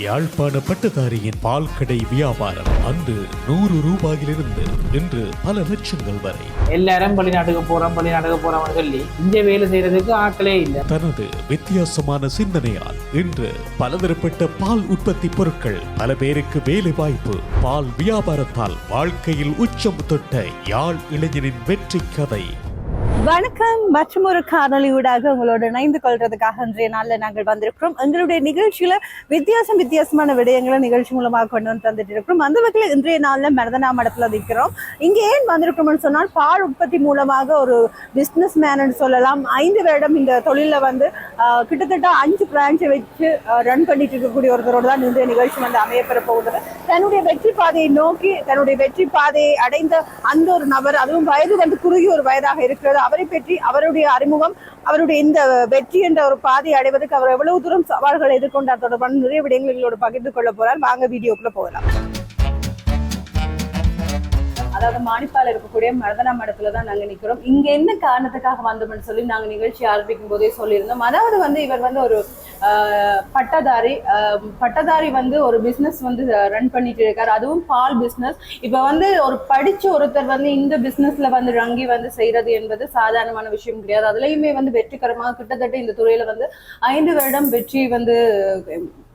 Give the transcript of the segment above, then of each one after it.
யாழ்ப்பாண பட்டதாரியின் பால் கடை வியாபாரம் அன்று நூறு ரூபாயிலிருந்து இன்று பல லட்சங்கள் வரை. எல்லாரும் வெளிநாட்டுக்கு போறோம் வெளிநாட்டுக்கு போறோம்னு சொல்லி இங்க வேலை செய்யறதுக்கு ஆட்களே இல்லை. தனது வித்தியாசமான சிந்தனையால் இன்று பலதரப்பட்ட பால் உற்பத்தி பொருட்கள் பல பேருக்கு வேலை வாய்ப்பு. பால் வியாபாரத்தால் வாழ்க்கையில் உச்சம் தொட்ட யாழ் இளைஞனின் வெற்றி கதை. வணக்கம். மற்றும் ஒரு காணொளி ஊடாக உங்களோட இணைந்து கொள்றதுக்காக இன்றைய நாளில் நாங்கள் வந்திருக்கிறோம். எங்களுடைய நிகழ்ச்சியில வித்தியாசம் வித்தியாசமான விடயங்களை நிகழ்ச்சி மூலமாக கொண்டு வந்து தந்துட்டு இருக்கிறோம் அந்த வகையில் இன்றைய நாளில் மரதனா மடத்துல நிற்கிறோம் இங்கே ஏன் வந்திருக்கிறோம்னு சொன்னால் பால் உற்பத்தி மூலமாக ஒரு பிஸ்னஸ் மேனு சொல்லலாம். ஐந்து வருடம் இந்த தொழில வந்து கிட்டத்தட்ட அஞ்சு பிரான்ச்சை வச்சு ரன் பண்ணிட்டு இருக்கக்கூடிய ஒருத்தரோட தான் இன்றைய நிகழ்ச்சி வந்து அமையப்பெற போகுது. தன்னுடைய வெற்றி பாதையை நோக்கி தன்னுடைய வெற்றி பாதையை அடைந்த அந்த ஒரு நபர் அதுவும் வயது வந்து குறுகிய ஒரு வயதாக இருக்கிறது அவர் பற்றி அவருடைய அறிமுகம் அவருடைய இந்த வெற்றி என்ற ஒரு பாதை அடைவதற்கு அவர் எவ்வளவு தூரம் சவால்களை எதிர்கொண்டார் தொடர்பான நிறைய விடயங்கள் எங்களோட பகிர்ந்து கொள்ள போறார். வாங்க வீடியோக்குள்ள போகலாம். அதாவது மானிப்பால் இருக்கக்கூடிய மரதனா மடத்துல தான் நாங்க நிக்கிறோம். இங்க என்ன காரணத்துக்காக வந்தோம்னு சொல்லி நாங்க நிகழ்ச்சி ஆரம்பிக்கும் போதே சொல்லியிருந்தோம். அதாவது வந்து இவர் வந்து ஒரு பட்டதாரி பட்டதாரி வந்து ஒரு பிசினஸ் வந்து ரன் பண்ணிட்டு இருக்காரு. அதுவும் பால் பிசினஸ் இப்ப வந்து ஒரு படிச்ச ஒருத்தர் வந்து இந்த பிசினஸ்ல வந்து ரங்கி வந்து செய்யறது என்பது சாதாரணமான விஷயம் கிடையாது. அதுலயுமே வந்து வெற்றிகரமாக கிட்டத்தட்ட இந்த துறையில வந்து ஐந்து வருடம் வெற்றி வந்து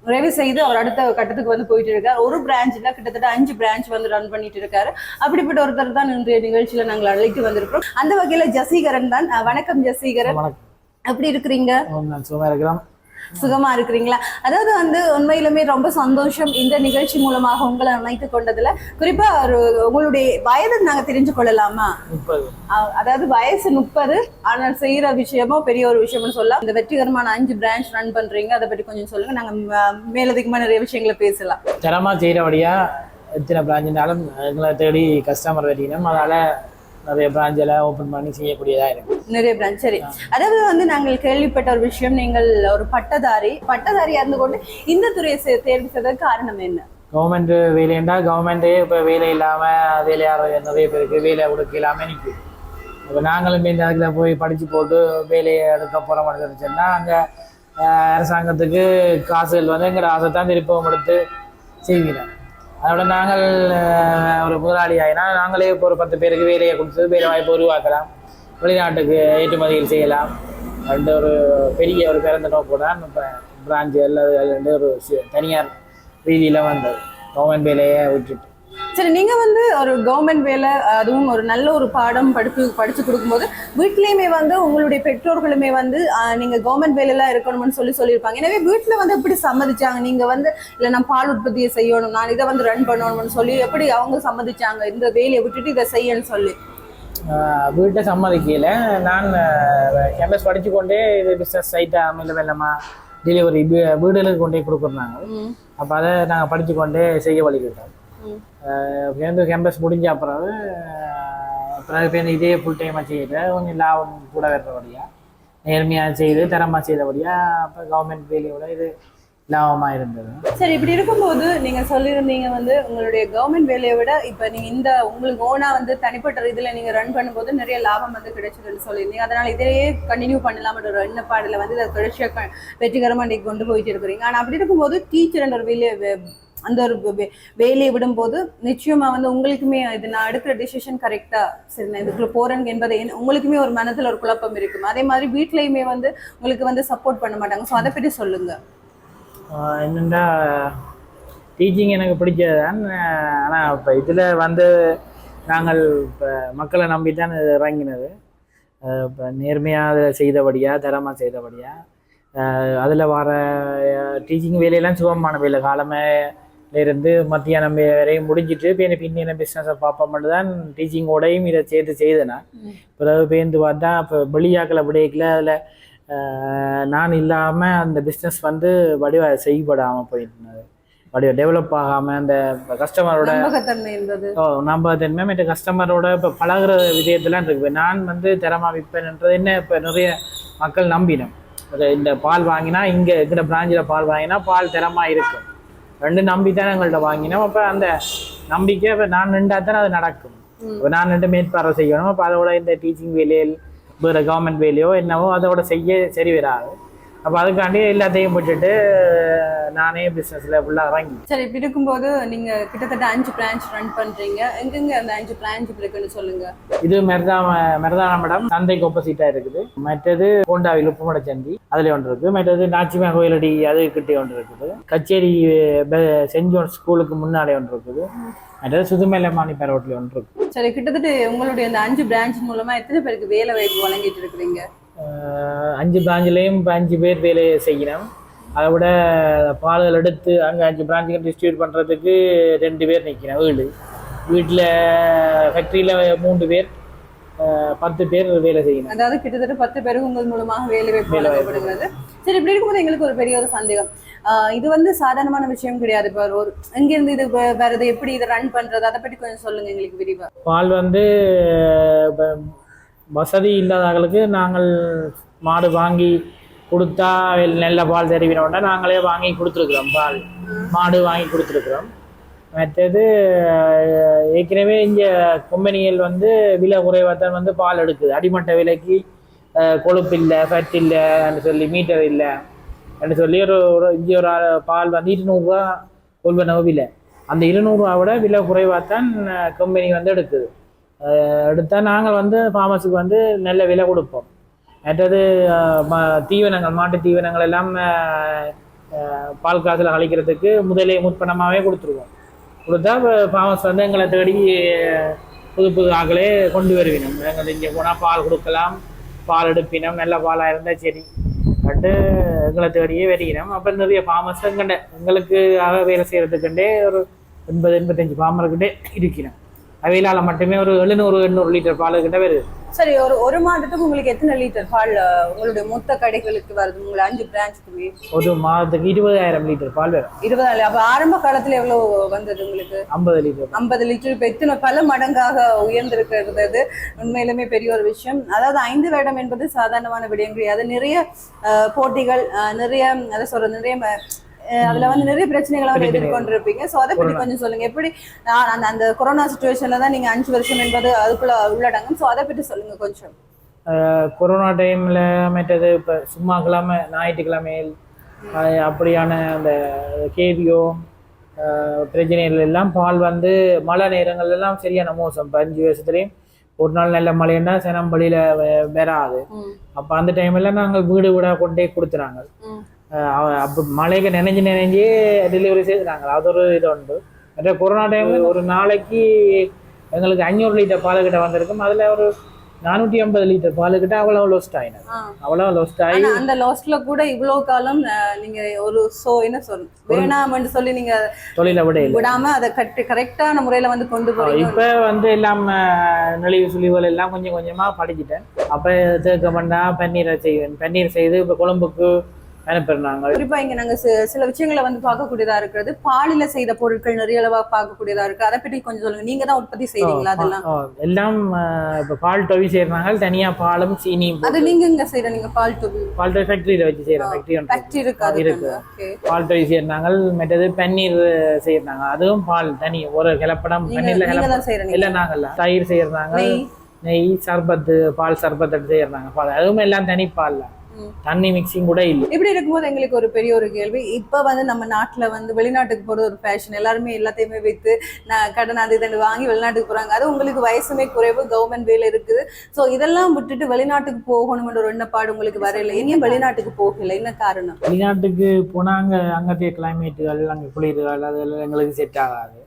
நிறைவு செய்து அவர் அடுத்த கட்டத்துக்கு வந்து போயிட்டு இருக்கார். ஒரு பிரான்ச்ல கிட்டத்தட்ட அஞ்சு பிரான்ச் வந்து ரன் பண்ணிட்டு இருக்காரு. அப்படிப்பட்ட ஒருத்தர் தான் இன்றைய நிகழ்ச்சியில நாங்கள் அழைத்து வந்திருக்கிறோம். அந்த வகையில ஜசீகரன் தான். வணக்கம் ஜசீகரன். எப்படி இருக்கிறீங்க? நான் சும்மா இருக்கிறோம் சுகமா இருக்கிறீங்களா? அதாவது வந்து உண்மையிலுமே ரொம்ப சந்தோஷம் இந்த நிகழ்ச்சி மூலமாக உங்களை அழைத்து கொண்டதுல. குறிப்பா ஒரு உங்களுடைய வயது நாங்க தெரிஞ்சு கொள்ளலாமா? அதாவது வயசு முப்பது ஆனால் செய்யற விஷயமோ பெரிய ஒரு விஷயம்னு சொல்லலாம். இந்த வெற்றிகரமான அஞ்சு பிரான்ச் ரன் பண்றீங்க அதை பற்றி கொஞ்சம் சொல்லுங்க. நாங்க மேலதிகமா நிறைய விஷயங்களை பேசலாம். தரமா செய்யறபடியா எத்தனை பிராஞ்சினாலும் எங்களை தேடி கஸ்டமர் வெட்டினோம் அதால நிறைய பிராஞ்சில் ஓப்பன் பண்ணி செய்யக்கூடியதா இருக்கு. நிறைய பிரான்ச் சரி. அதாவது வந்து நாங்கள் கேள்விப்பட்ட ஒரு விஷயம் நீங்கள் ஒரு பட்டதாரி பட்டதாரியா இருந்து கொண்டு இந்த துறையை தேர்வு செய்ததுக்கு காரணம் என்ன? கவர்மெண்ட் வேலைண்டா கவர்மெண்ட்டே இப்போ வேலை இல்லாமல் வேலையார நிறைய பேருக்கு வேலை கொடுக்க இல்லாமல் நிற்கும் இப்போ நாங்களும் இந்த அதில் போய் படித்து போட்டு வேலையை எடுக்க போகிற மாதிரி இருந்துச்சுன்னா அங்கே அரசாங்கத்துக்கு காசுகள் வந்து எங்கள் ஆசை தான் திருப்பவும் எடுத்து செய்கிறோம் அதோட நாங்கள் ஒரு முதலாளி ஆகினா நாங்களே இப்போ ஒரு பத்து பேருக்கு வேலையை கொடுத்து வேலை வாய்ப்பு உருவாக்கலாம். வெளிநாட்டுக்கு ஏற்றுமதிகள் செய்யலாம். அந்த ஒரு பெரிய ஒரு பிறந்த நோக்குடன் இப்போ பிராஞ்சு அல்லது ஒரு தனியார் ரீதியில் வந்தது. கவர்மெண்ட் வேலையை விட்டுட்டு. சரி நீங்க வந்து ஒரு கவர்மெண்ட் வேலை அதுவும் ஒரு நல்ல ஒரு பாடம் படிப்பு படிச்சு கொடுக்கும்போது வீட்லயுமே வந்து உங்களுடைய பெற்றோர்களுமே வந்து நீங்க கவர்மெண்ட் வேலையெல்லாம் இருக்கணும்னு சொல்லி சொல்லியிருப்பாங்க. எனவே வீட்டுல வந்து எப்படி சம்மதிச்சாங்க? நீங்க வந்து இல்ல நான் பால் உற்பத்தியை செய்யணும் நான் இதை வந்து ரன் பண்ணணும்னு சொல்லி எப்படி அவங்க சம்மதிச்சாங்க? இந்த வேலையை விட்டுட்டு இதை செய்யணும்னு சொல்லி? வீட்டை சம்மதிக்கல. நான் கேம்பஸ் படித்து கொண்டே இது பிஸ்னஸ் சைட்டாக மெல்ல மெல்லமாக டெலிவரி வீடுகளுக்கு கொண்டே கொடுக்குறாங்க அப்போ அதை நாங்கள் படித்து கொண்டே செய்ய வழிகிட்டோம். ம். கேம்பஸ் முடிஞ்ச அப்புறம் பிறகு பேர் இதே ஃபுல் டைமாக செய்யல கொஞ்சம் லாபம் கூட வர்றபடியா நேர்மையாக செய்து தரமாக செய்தபடியா அப்போ கவர்மெண்ட் வேலையோட இது லாபமாக இருந்தது சரி இப்படி இருக்கும்போது நீங்கள் சொல்லியிருந்தீங்க வந்து உங்களுடைய கவர்மெண்ட் வேலையை விட இப்போ நீங்கள் இந்த உங்களுக்கு ஓனாக வந்து தனிப்பட்ட இதுல நீங்கள் ரன் பண்ணும்போது நிறைய லாபம் வந்து கிடைச்சதுன்னு சொல்லியிருந்தீங்க அதனால இதையே கண்டினியூ பண்ணலாம்ன்ற ஒரு எண்ணப்பாடில் வந்து இதை தொடர்ச்சியாக வெற்றிகரமாக நீங்கள் கொண்டு போயிட்டு இருக்கிறீங்க ஆனால் அப்படி இருக்கும்போது டீச்சர் ஒரு வேலையை அந்த ஒரு வேலையை விடும்போது நிச்சயமா வந்து உங்களுக்குமே இது நான் எடுக்கிற டிசிஷன் கரெக்டா சரி நான் இதுக்குள்ள போறேன் என்பதை உங்களுக்குமே ஒரு மனதில் ஒரு குழப்பம் இருக்கும். அதே மாதிரி வீட்லயுமே வந்து உங்களுக்கு வந்து சப்போர்ட் பண்ண மாட்டாங்க. ஸோ அதை பற்றி சொல்லுங்க. என்னென்னா டீச்சிங் எனக்கு பிடிச்சது தான் ஆனால் இப்போ இதில் வந்து நாங்கள் இப்போ மக்களை நம்பி தான் இது இறங்கினது. இப்போ நேர்மையாக அதை செய்தபடியாக தரமாக செய்தபடியாக அதில் வர டீச்சிங் வேலையெல்லாம் சுகமான வேலை. காலமே இருந்து மத்தியானம் வரையும் முடிஞ்சிட்டு பின்ன பின்ன பிஸ்னஸை பார்ப்போம் தான் டீச்சிங்கோடையும் இதை சேர்த்து செய்தேன். ம். பிறகு பேருந்து பார்த்தா இப்போ வெளியாக்கலை விடைக்கல அதில் நான் இல்லாமல் அந்த பிஸ்னஸ் வந்து வடிவ செய்யப்படாமல் போயிருந்தது வடிவ டெவலப் ஆகாமல் அந்த கஸ்டமரோட நம்பகத்தன்மை ஓ நம்ம தன்மை மற்ற கஸ்டமரோட இப்போ பழகுற விதயத்தெல்லாம் இருக்கு. இப்போ நான் வந்து திறமா விற்பேன்ன்றது என்ன இப்போ நிறைய மக்கள் நம்பினோம். இந்த பால் வாங்கினா இங்கே இருக்கிற பிராஞ்சில் பால் வாங்கினா பால் திறமா இருக்கும். ரெண்டு நம்பி தானே எங்கள்கிட்ட வாங்கினோம். அப்போ அந்த நம்பிக்கை இப்போ நான் நின்றா தானே அது நடக்கும். இப்போ நான் நின்று மேற்பார்வை செய்யணும். அப்போ அதோட இந்த டீச்சிங் வேலையில் வேறு கவர்மெண்ட் வேலையோ என்னவோ அதோட செய்ய சரி வராது. அப்போ அதுக்காண்டி எல்லாத்தையும் விட்டுட்டு நானே பிஸ்னஸில் ஃபுல்லாக இறங்கி. சரி இப்படி இருக்கும்போது நீங்க கிட்டத்தட்ட அஞ்சு பிரான்ச் ரன் பண்றீங்க. எங்கெங்க அந்த அஞ்சு பிரான்ச் இருக்குன்னு சொல்லுங்க. இது மெரதாம மெரதான மடம் சந்தைக்கு ஆப்போசிட்டாக இருக்குது. மற்றது கோண்டாவில் உப்புமட சந்தி அதில் ஒன்று இருக்குது மற்றது நாச்சிமா கோயிலடி அது கிட்டே ஒன்று இருக்குது. கச்சேரி சென்ட் ஜோன் ஸ்கூலுக்கு முன்னாலே ஒன்று இருக்குது. மற்றது சுதுமேல மாணிப்பேர் ரோட்டில் ஒன்று இருக்குது சரி கிட்டத்தட்ட உங்களுடைய அந்த அஞ்சு பிரான்ச் மூலமா எத்தனை பேருக்கு வேலை வாய்ப்பு வழங்கிட்டு இருக்கிறீங்க? அஞ்சு பிராஞ்சிலையும் அஞ்சு பேர் வேலையை செய்யணும். அதை விட பால்கள் எடுத்து அங்கே அஞ்சு பிராஞ்சுக்கு டிஸ்ட்ரிபியூட் பண்ணுறதுக்கு ரெண்டு பேர் நிற்கிறேன் வீடு. வீட்டில் ஃபேக்ட்ரியில் மூன்று பேர் பத்து பேர் வேலை செய்யணும். அதாவது கிட்டத்தட்ட பத்து பேருக்கு உங்கள் மூலமாக வேலை வாய்ப்பு வழங்கப்படுகிறது. சரி இப்படி இருக்கும்போது எங்களுக்கு ஒரு பெரிய ஒரு சந்தேகம். இது வந்து சாதாரணமான விஷயம் கிடையாது. இப்போ ஒரு எங்கிருந்து இது வருது எப்படி இதை ரன் பண்றது? அதை பற்றி கொஞ்சம் சொல்லுங்க எங்களுக்கு விரிவா. பால் வந்து வசதி இல்லாதவர்களுக்கு நாங்கள் மாடு வாங்கி கொடுத்தா நல்ல பால் தெரிவினோட நாங்களே வாங்கி கொடுத்துருக்குறோம் பால். மாடு வாங்கி கொடுத்துருக்குறோம். மற்றது ஏற்கனவே இங்கே கம்பெனிகள் வந்து விலை குறைவாக தான் வந்து பால் எடுக்குது. அடிமட்ட விலைக்கு கொழுப்பு இல்லை ஃபேட் இல்லைன்னு சொல்லி மீட்டர் இல்லை என்று சொல்லி ஒரு ஒரு இங்கே ஒரு பால் வந்து இருநூறுவா கொள்வனவு விலை. அந்த இருநூறுவா விட விலை குறைவாக தான் கம்பெனி வந்து எடுக்குது. எடுத்தால் நாங்கள் வந்து ஃபார்மஸுக்கு வந்து நல்ல விலை கொடுப்போம். மற்றது ம- தீவனங்கள் மாட்டு தீவனங்கள் எல்லாம் பால் காசில் கழிக்கிறதுக்கு முதலே முற்பணமாகவே கொடுத்துருவோம். கொடுத்தா ஃபார்மஸ் வந்து எங்களை தேடி புது புது ஆக்களே கொண்டு வருவினோம். எங்கள் இங்கே போனால் பால் கொடுக்கலாம் பால் எடுப்பினோம் நல்ல பாலாக இருந்தால் சரி. கண்டு எங்களை தேடியே வருகிறோம். அப்போ நிறைய ஃபார்மர்ஸ் எங்கண்ட எங்களுக்கு வேலை செய்கிறதுக்குண்டே ஒரு எண்பது எண்பத்தஞ்சு ஃபார்மர்கிட்டே இருக்கிறோம். அவையிலால் மட்டுமே ஒரு எழுநூறு எண்ணூறு லிட்டர் பால் கிட்ட வருது சரி ஒரு ஒரு மாதத்துக்கு உங்களுக்கு எத்தனை லிட்டர் பால் உங்களுடைய மொத்த கடைகளுக்கு வருது? உங்களை அஞ்சு பிரான்ச்சுக்குமே ஒரு மாதத்துக்கு இருபதாயிரம் லிட்டர் பால் வரும். இருபதாயிரம். அப்ப ஆரம்ப காலத்துல எவ்வளவு வந்தது உங்களுக்கு? ஐம்பது லிட்டர் ஐம்பது லிட்டர் இப்போ எத்தனை பல மடங்காக உயர்ந்திருக்கிறது. உண்மையிலுமே பெரிய ஒரு விஷயம். அதாவது ஐந்து வருடம் என்பது சாதாரணமான விடயம் கிடையாது நிறைய போட்டிகள் நிறைய அதை சொல்ற நிறைய அதுல வந்து நிறைய பிரச்சனைகளை வந்து எதிர்கொண்டிருப்பீங்க. ஸோ அதை பற்றி கொஞ்சம் சொல்லுங்க. எப்படி அந்த அந்த கொரோனா சுச்சுவேஷன்ல தான் நீங்க அஞ்சு வருஷம் என்பது அதுக்குள்ள உள்ளடங்கும். ஸோ அதை பற்றி சொல்லுங்க கொஞ்சம். கொரோனா டைமில் மற்றது இப்போ சும்மா கிழமை ஞாயிற்றுக்கிழமையில் அஹ், அப்படியான அந்த கேவியோ பிரச்சனைகள் எல்லாம் பால் வந்து மழை நேரங்கள் எல்லாம் சரியான மோசம். இப்போ அஞ்சு வருஷத்துலேயும் ஒரு நாள் நல்ல மழைன்னா சினம் வழியில் வராது. அப்போ அந்த டைமில் நாங்கள் வீடு வீடாக கொண்டே கொடுத்துறாங்க. அப்போ மழைக்கு நினைஞ்சு நினைஞ்சு டெலிவரி செய்கிறாங்க அது ஒரு இது உண்டு. மற்ற கொரோனா டைமில் ஒரு நாளைக்கு எங்களுக்கு அஞ்சூறு லிட்டர் பாலுக்கிட்ட வந்திருக்கும். அதில் ஒரு நானூற்றி ஐம்பது லிட்டர் பாலுக்கிட்ட அவ்வளோ லோஸ்ட் ஆயினது. ஆ. அவ்வளோ லோஸ்ட் ஆகி அந்த லாஸ்ட்ல கூட இவ்வளவு காலம் நீங்க ஒரு சோ என்ன சொல் வேணாம்னு சொல்லி நீங்க தொழிலை விட விடாம அதை கரெக்ட் கரெக்டான முறையில வந்து கொண்டு போறீங்க. இப்போ வந்து எல்லாம் நெளிவு சுழிவுகள் எல்லாம் கொஞ்சம் கொஞ்சமாக படிச்சுட்டேன். அப்போ தேக்க பண்ணா பன்னீரை செய்வேன். பன்னீர் செய்து இப்போ கொழும்புக்கு அனுப்பிடுறாங்க. குறிப்பா இங்க நாங்க சில விஷயங்களை வந்து பார்க்கக்கூடியதா இருக்கிறது. பாலில செய்த பொருட்கள் நிறைய அளவா பார்க்கக்கூடியதா இருக்கு. அதை பற்றி கொஞ்சம் சொல்லுங்க. நீங்க தான் உற்பத்தி செய்றீங்களா அதெல்லாம்? எல்லாம் இப்போ பால் டொவி செய்கிறாங்க தனியாக பாலும் சீனியும் அது நீங்க இங்க செய்யற? நீங்க பால் டூபி பால் டொவி ஃபேக்ட்ரியில் வச்சு செய்கிறோம் ஃபேக்ட்ரி ஃபேக்டரி இருக்கு. அது இருக்கு. பால் டொய் செய்யறாங்க மற்றது பன்னீர் செய்யறாங்க அதுவும் பால் தனி ஒரு கலப்படம். நீங்க பன்னீர்ல தான் செய்யறீங்க இல்லை நாங்கள்ல தயிர் செய்யறாங்க நெய்? சர்பத்து பால் சர்பத்து செய்யறாங்க பால். அதுவும் எல்லாம் தனி பால்ல. ம். தண்ணி மிக்சிங் கூட இல்லை. இப்படி இருக்கும்போது எங்களுக்கு ஒரு பெரிய ஒரு கேள்வி. இப்ப வந்து நம்ம நாட்டுல வந்து வெளிநாட்டுக்கு போறது ஒரு ஃபேஷன் எல்லாருமே எல்லாத்தையுமே வைத்து நான் கடன் அது இதன்னு வாங்கி வெளிநாட்டுக்கு போறாங்க. அது உங்களுக்கு வயசுமே குறைவு கவர்மெண்ட் வேலை இருக்குது. சோ இதெல்லாம் விட்டுட்டு வெளிநாட்டுக்கு போகணும்ன்ற ஒரு எண்ணப்பாடு உங்களுக்கு வரையில இனியும் வெளிநாட்டுக்கு போகல. என்ன காரணம்? வெளிநாட்டுக்கு போனால் அங்கே அங்கத்தைய கிளைமேட்டுகள் அங்கே குளிர்கள் அதெல்லாம் எங்களுக்கு செட் ஆகாது.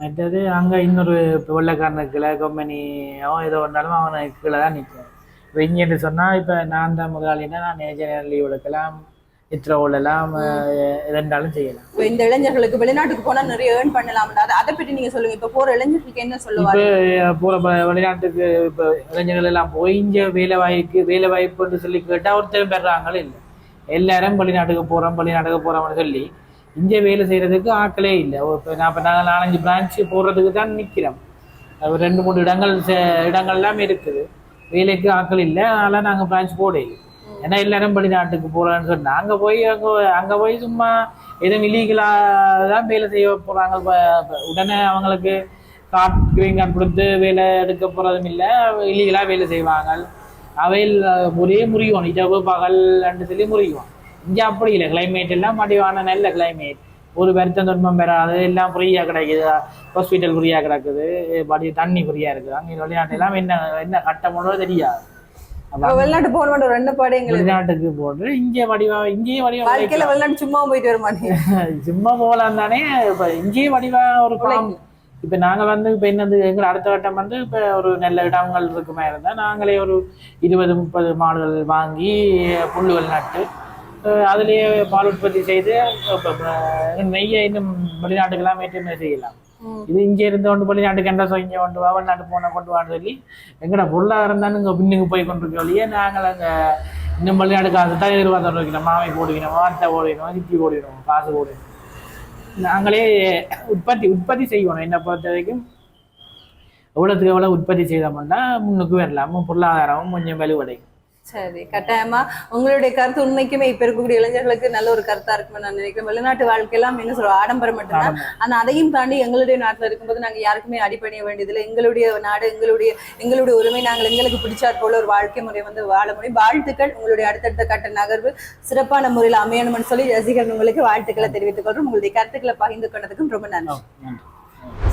மற்றது அங்கே இன்னொரு இப்போ வெள்ளைக்காரனுக்கு கீழே கம்பெனியோ ஏதோ வந்தாலும் அவனுக்கு கீழே தான் நிற்கும் இப்போ இங்கேன்னு சொன்னால் இப்போ நான் தான் முதலாளினா நான் ஜெனரல் லீவ் எடுக்கலாம் இத்ரோவிலலாம் எதுனாலும் செய்யலாம். இப்ப இந்த இளைஞர்களுக்கு வெளிநாட்டுக்கு போனா நிறைய ஏர்ன் பண்ணலாம் அதை பற்றி நீங்க சொல்லுங்க. இப்ப போற இளைஞர்களுக்கு என்ன சொல்லுவாங்க போகிற வெளிநாட்டுக்கு இப்போ இளைஞர்கள் எல்லாம் போய் இங்கே வேலை வாய்ப்பு வேலை வாய்ப்புன்னு சொல்லி கேட்டால் ஒருத்தரும் பெறாங்களே இல்லை. எல்லாரும் வெளிநாட்டுக்கு போகிறோம் வெளிநாட்டுக்கு போகிறோம்னு சொல்லி இங்கே வேலை செய்கிறதுக்கு ஆட்களே இல்லை. இப்போ நான் இப்போ நாங்கள் நாலஞ்சு பிரான்ச்சு போடுறதுக்கு தான் நிற்கிறோம் ரெண்டு மூணு இடங்கள் இடங்கள் எல்லாம் இருக்குது. வேலைக்கு ஆட்கள் இல்லை அதனால் நாங்கள் பிரான்ச் போடையில ஏன்னா எல்லாரும் வெளிநாட்டுக்கு போகிறோன்னு சொன்னால் அங்கே போய் அங்கே அங்கே போய் சும்மா எதுவும் இல்லீகலாக தான் வேலை செய்ய போகிறாங்க உடனே அவங்களுக்கு கார்ட் கிரீன் கார்டு கொடுத்து வேலை எடுக்க போகிறதும் இல்லை இல்லீகலாக வேலை செய்வாங்க. அவையில் ஒரே முறியும் இரவு பகல் ரெண்டு சொல்லி முறியும் இங்கே அப்படி இல்லை. கிளைமேட் எல்லாம் மடிவான நல்ல கிளைமேட் ஒரு வருத்தம் துன்பம் பெறாது. எல்லாம் ஃப்ரீயாக கிடைக்குது. ஹாஸ்பிட்டல் ஃப்ரீயாக கிடக்குது. படி தண்ணி ஃப்ரீயாக இருக்குது. அங்கே வெளிநாட்டு எல்லாம் என்ன என்ன கட்டமோ தெரியாது. வெளிநாட்டு போக மாட்டோம் ரெண்டு பாடு எங்களுக்கு. வெளிநாட்டுக்கு போட்டு இங்கே வடிவா இங்கேயும் வடிவா வாழ்க்கையில வெளிநாட்டு சும்மா போயிட்டு வர மாட்டேங்க சும்மா போகலாம் தானே. இப்போ இங்கேயும் வடிவா ஒரு பாம் இப்போ நாங்கள் வந்து இப்போ என்னது எங்கள் அடுத்த கட்டம் வந்து இப்போ ஒரு நல்ல இடங்கள் இருக்குமா இருந்தால் நாங்களே ஒரு இருபது முப்பது மாடுகள் வாங்கி புல்லுகள் நட்டு அதுலேயே பால் உற்பத்தி செய்து நெய்யை இன்னும் வெளிநாட்டுக்கெல்லாம் ஏற்றுமதி செய்யலாம். இது இங்கே இருந்து கொண்டு வெளிநாட்டுக்கு என்ன சொல்லி இங்கே கொண்டு வா வெளிநாட்டு போன கொண்டு வான்னு சொல்லி எங்கட பொருளாதாரம் தானே இங்கே பின்னுக்கு போய் கொண்டிருக்க வழியே நாங்கள் அங்கே இன்னும் வெளிநாடு காசு தான் எதிர்பார்த்து வைக்கணும். மாவை போடுவினோம் வார்த்தை போடுவினோம் சிப்பி போடுவினோம் காசு போடுவினோம். நாங்களே உற்பத்தி உற்பத்தி செய்வோம். என்னை பொறுத்த வரைக்கும் எவ்வளோத்துக்கு எவ்வளோ உற்பத்தி செய்தோம்னா முன்னுக்கு வரலாம். பொருளாதாரமும் கொஞ்சம் வலுவடையும். சரி கட்டாயமா உங்களுடைய கருத்து உண்மைக்குமே இப்ப இருக்கக்கூடிய இளைஞர்களுக்கு நல்ல ஒரு கருத்தா இருக்கும்னு நான் நினைக்கிறேன். வெளிநாட்டு வாழ்க்கையெல்லாம் என்ன சொல்ற ஆடம்பரம் மட்டும்தான். ஆனா அதையும் தாண்டி எங்களுடைய நாட்டுல இருக்கும்போது நாங்க யாருக்குமே அடிப்பணிய வேண்டியதில்லை. எங்களுடைய நாடு எங்களுடைய எங்களுடைய உரிமை நாங்கள் எங்களுக்கு பிடிச்சாற் போல ஒரு வாழ்க்கை முறை வந்து வாழ முடியும். வாழ்த்துக்கள். உங்களுடைய அடுத்தடுத்த கட்ட நகர்வு சிறப்பான முறையில் அமையணும்னு சொல்லி ரசிகர்கள் உங்களுக்கு வாழ்த்துக்களை தெரிவித்துக் கொள்றோம். உங்களுடைய கருத்துக்களை பகிர்ந்து கொண்டதுக்கும் ரொம்ப நன்றி. நன்றி.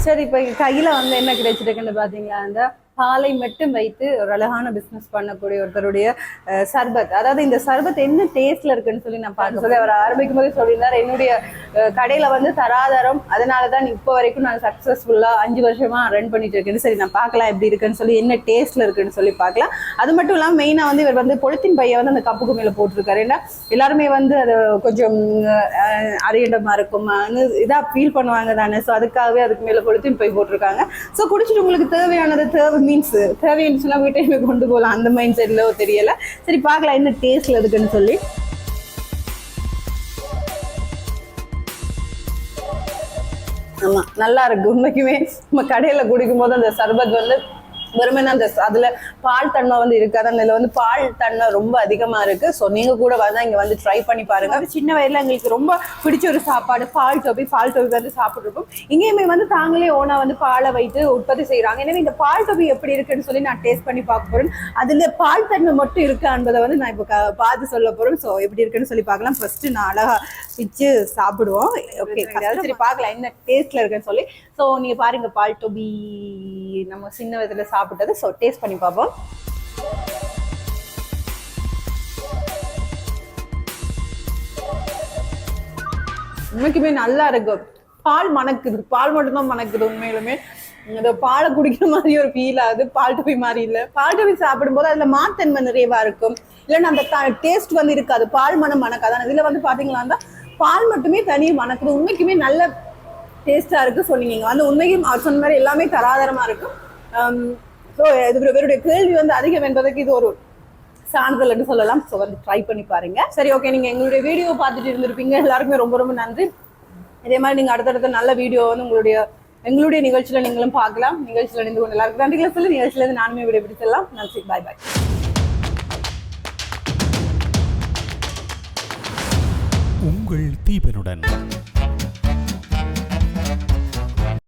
சரி இப்ப கையில வந்து என்ன கிடைச்சிருக்குன்னு பாத்தீங்களா அந்த பாலை மட்டும் வைத்து ஒரு அழகான பிசினஸ் பண்ணக்கூடிய ஒருத்தருடைய சர்பத். அதாவது இந்த சர்பத் என்ன டேஸ்ட்ல இருக்குன்னு சொல்லி நான் பார்க்க சொல்லி அவர் ஆரம்பிக்கும் போது சொல்லியிருந்தார். என்னுடைய கடையில வந்து தராதரம். அதனாலதான் இப்போ வரைக்கும் நான் சக்சஸ்ஃபுல்லா அஞ்சு வருஷமா ரன் பண்ணிட்டு இருக்கேன்னு சரி நான் பார்க்கலாம் எப்படி இருக்குன்னு சொல்லி என்ன டேஸ்ட்ல இருக்குன்னு சொல்லி பார்க்கலாம். அது மட்டும் இல்லாமல் மெயினா வந்து இவர் வந்து பொலித்தீன் பையை வந்து அந்த கப்புக்கு மேல போட்டிருக்காரு. ஏன்னா எல்லாருமே வந்து அது கொஞ்சம் அரியண்டமாக அரியண்டமா இதாக இதா ஃபீல் பண்ணுவாங்க தானே. ஸோ அதுக்காகவே அதுக்கு மேல பொலித்தீன் பை போட்டிருக்காங்க. ஸோ குடிச்சிட்டு உங்களுக்கு தேவையானது தேவை மீன்ஸ் தேவைன்னு சொன்னா வீட்டையுமே கொண்டு போகலாம் அந்த மைண்ட் செட்ல தெரியல. சரி பார்க்கலாம் என்ன டேஸ்ட்ல இருக்குன்னு சொல்லி. ஆமா நல்லா இருக்கு உண்மைக்குமே. நம்ம கடையில குடிக்கும் போது அந்த சர்பத் வந்து வெறுமனே அந்த அதுல பால் தன்மை வந்து இருக்காது. அதுல வந்து பால் தன்மை ரொம்ப அதிகமா இருக்கு. ஸோ நீங்க கூட வந்து இங்க வந்து ட்ரை பண்ணி பாருங்க. சின்ன வயதுல எங்களுக்கு ரொம்ப பிடிச்ச ஒரு சாப்பாடு பால் டோபி பால் டோபி வந்து சாப்பிட்ருக்கோம் இங்கேயுமே வந்து தாங்களே ஓனா வந்து பாலை வைத்து உற்பத்தி செய்றாங்க. எனவே இந்த பால் டோபி எப்படி இருக்குன்னு சொல்லி நான் டேஸ்ட் பண்ணி பார்க்க போறேன். அதுல பால் தன்மை மட்டும் இருக்கா என்பதை வந்து நான் இப்போ பார்த்து சொல்ல போறேன். ஸோ எப்படி இருக்குன்னு சொல்லி பார்க்கலாம். ஃபர்ஸ்ட் நான் அழகா பிச்சு சாப்பிடுவோம். ஓகே சரி பார்க்கலாம். என்ன டேஸ்ட்ல இருக்குன்னு சொல்லி. ஸோ நீங்க பாருங்க பால் டோபி நம்ம சின்ன வயதுல சாப்பிட்டது ஸோ டேஸ்ட் பண்ணி பார்ப்போம். உண்மைக்குமே நல்லா இருக்கு. பால் மணக்குது. பால் மட்டும்தான் மணக்குது உண்மையிலுமே. இந்த பாலை குடிக்கிற மாதிரி ஒரு ஃபீல் ஆகுது பால் டபி மாதிரி இல்லை. பால் டப்பி சாப்பிடும்போது அதுல மாத்தன்மை நிறைவா இருக்கும். இல்லைன்னா அந்த டேஸ்ட் வந்து இருக்காது. பால் மனம் மணக்காது. ஆனால் இதுல வந்து பாத்தீங்களா பால் மட்டுமே தனியாக மணக்குது. உண்மைக்குமே நல்ல டேஸ்டா இருக்கு ஸோ நீங்க வந்து உண்மைக்கும் அவர் சொன்ன மாதிரி எல்லாமே தராதரமா இருக்கும் ஸோ இது இவருடைய கேள்வி வந்து அதிகம் என்பதற்கு இது ஒரு சான்றிதழ்னு சொல்லலாம். ஸோ வந்து ட்ரை பண்ணி பாருங்க. சரி ஓகே நீங்க எங்களுடைய வீடியோ பார்த்துட்டு இருந்திருப்பீங்க. எல்லாருக்குமே ரொம்ப ரொம்ப நன்றி. இதே மாதிரி நீங்க அடுத்தடுத்த நல்ல வீடியோ வந்து உங்களுடைய எங்களுடைய நிகழ்ச்சியில நீங்களும் பார்க்கலாம். நிகழ்ச்சியில இணைந்து கொண்டு எல்லாருக்கும் நன்றிகளை சொல்லி நிகழ்ச்சியில இருந்து நானுமே விடைபிடித்தலாம் நன்றி பாய் பாய் உங்கள் தீபனுடன்